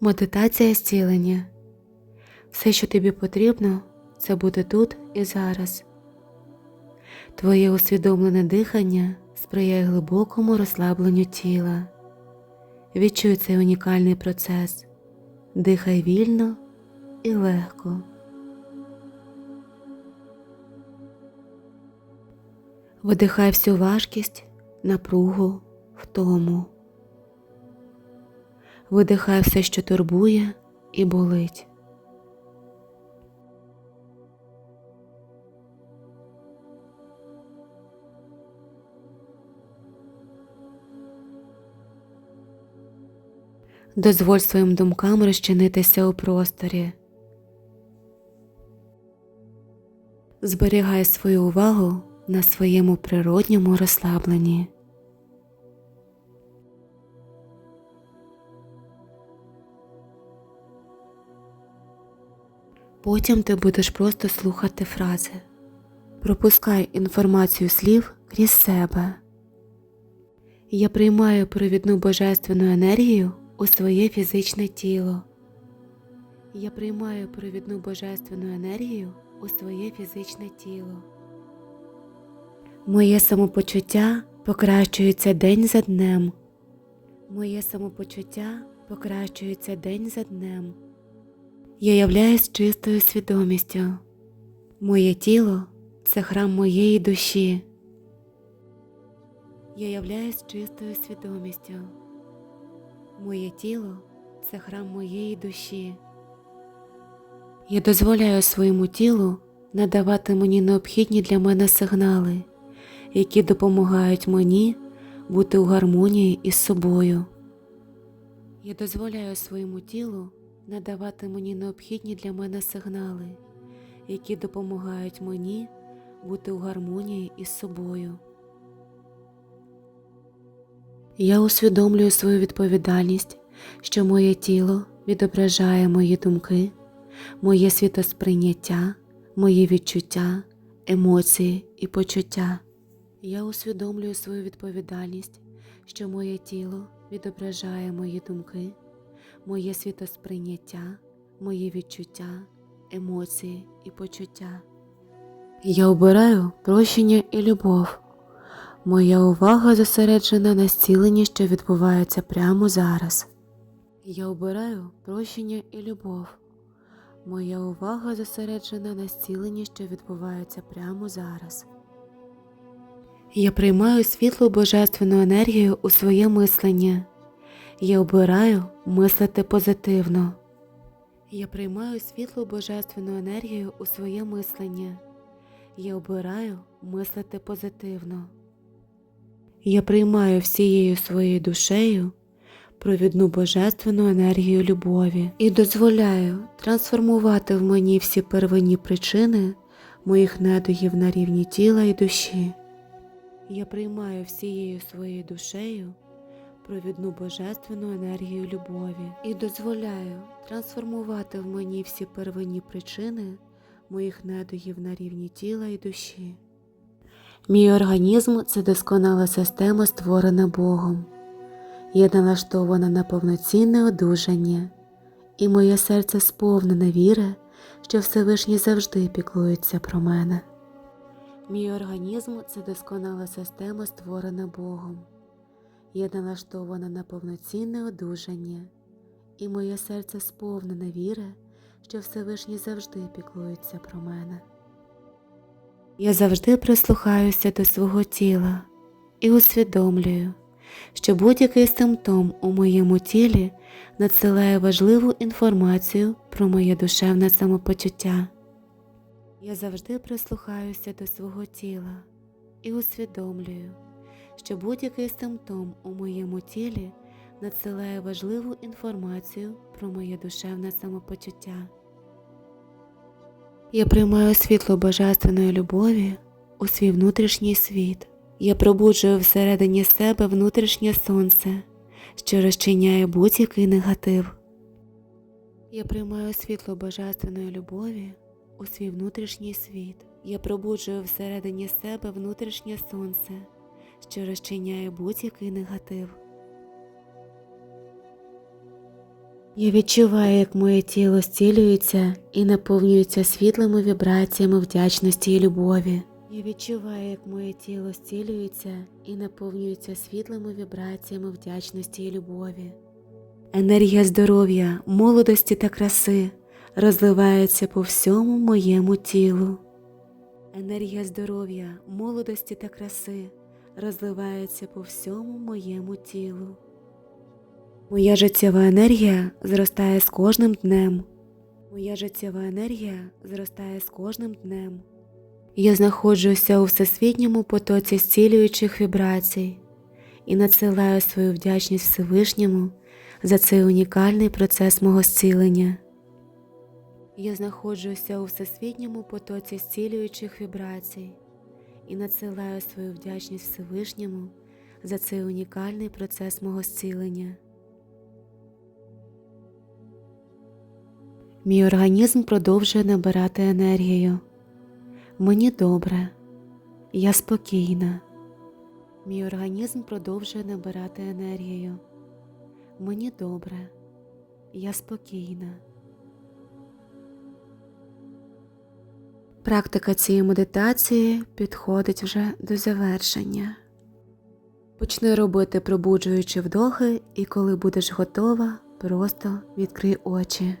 Медитація зцілення. Все, що тобі потрібно, це бути тут і зараз. Твоє усвідомлене дихання сприяє глибокому розслабленню тіла. Відчуй цей унікальний процес. Дихай вільно і легко. Видихай всю важкість, напругу, втому. Видихай все, що турбує і болить. Дозволь своїм думкам розчинитися у просторі. Зберігай свою увагу на своєму природньому розслабленні. Потім ти будеш просто слухати фрази. Пропускай інформацію слів крізь себе. Я приймаю провідну божественну енергію у своє фізичне тіло. Я приймаю провідну божественну енергію у своє фізичне тіло. Моє самопочуття покращується день за днем. Моє самопочуття покращується день за днем. Я являюсь чистою свідомістю. Моє тіло це храм моєї душі. Я являюсь чистою свідомістю. Моє тіло це храм моєї душі. Я дозволяю своєму тілу надавати мені необхідні для мене сигнали, які допомагають мені бути у гармонії із собою. Я дозволяю своєму тілу надавати мені необхідні для мене сигнали, які допомагають мені бути у гармонії із собою. Я усвідомлюю свою відповідальність, що моє тіло відображає мої думки, моє світосприйняття, мої відчуття, емоції і почуття. Я усвідомлюю свою відповідальність, що моє тіло відображає мої думки, моє світосприйняття, мої відчуття, емоції і почуття. Я обираю прощення і любов. Моя увага зосереджена на зціленні, що відбувається прямо зараз. Я обираю прощення і любов. Моя увага зосереджена на зціленні, що відбувається прямо зараз. Я приймаю світлу божественну енергію у своє мислення. Я обираю мислити позитивно. Я приймаю світлу божественну енергію у своє мислення. Я обираю мислити позитивно. Я приймаю всією своєю душею провідну божественну енергію любові і дозволяю трансформувати в мені всі первинні причини моїх недугів на рівні тіла і душі. Я приймаю всією своєю душею провідну божественну енергію любові і дозволяю трансформувати в мені всі первинні причини моїх недугів на рівні тіла і душі. Мій організм це досконала система, створена Богом. Я налаштована на повноцінне одужання, і моє серце сповнене віри, що Всевишній завжди піклується про мене. Мій організм це досконала система, створена Богом. Я налаштована на повноцінне одужання, і моє серце сповнене віри, що Всевишній завжди піклується про мене. Я завжди прислухаюся до свого тіла і усвідомлюю, що будь-який симптом у моєму тілі надсилає важливу інформацію про моє душевне самопочуття. Я завжди прислухаюся до свого тіла і усвідомлюю, що будь-який симптом у моєму тілі надсилає важливу інформацію про моє душевне самопочуття. Я приймаю світло божественної любові у свій внутрішній світ. Я пробуджую всередині себе внутрішнє сонце, що розчиняє будь-який негатив. Я приймаю світло божественної любові у свій внутрішній світ. Я пробуджую всередині себе внутрішнє сонце, що розчиняє будь-який негатив. Я відчуваю, як моє тіло зцілюється і наповнюється світлими вібраціями вдячності і любові. Я відчуваю, як моє тіло зцілюється і наповнюється світлими вібраціями вдячності і любові. Енергія здоров'я, молодості та краси розливається по всьому моєму тілу. Енергія здоров'я, молодості та краси розливається по всьому моєму тілу. Моя життєва енергія зростає з кожним днем. Моя життєва енергія зростає з кожним днем. Я знаходжуся у всесвітньому потоці зцілюючих вібрацій і надсилаю свою вдячність Всевишньому за цей унікальний процес мого зцілення. Я знаходжуся у всесвітньому потоці зцілюючих вібрацій і надсилаю свою вдячність Всевишньому за цей унікальний процес мого зцілення. Мій організм продовжує набирати енергію. Мені добре, я спокійна. Мій організм продовжує набирати енергію. Мені добре, я спокійна. Практика цієї медитації підходить вже до завершення. Почни робити пробуджуючі вдохи, і коли будеш готова, просто відкрий очі.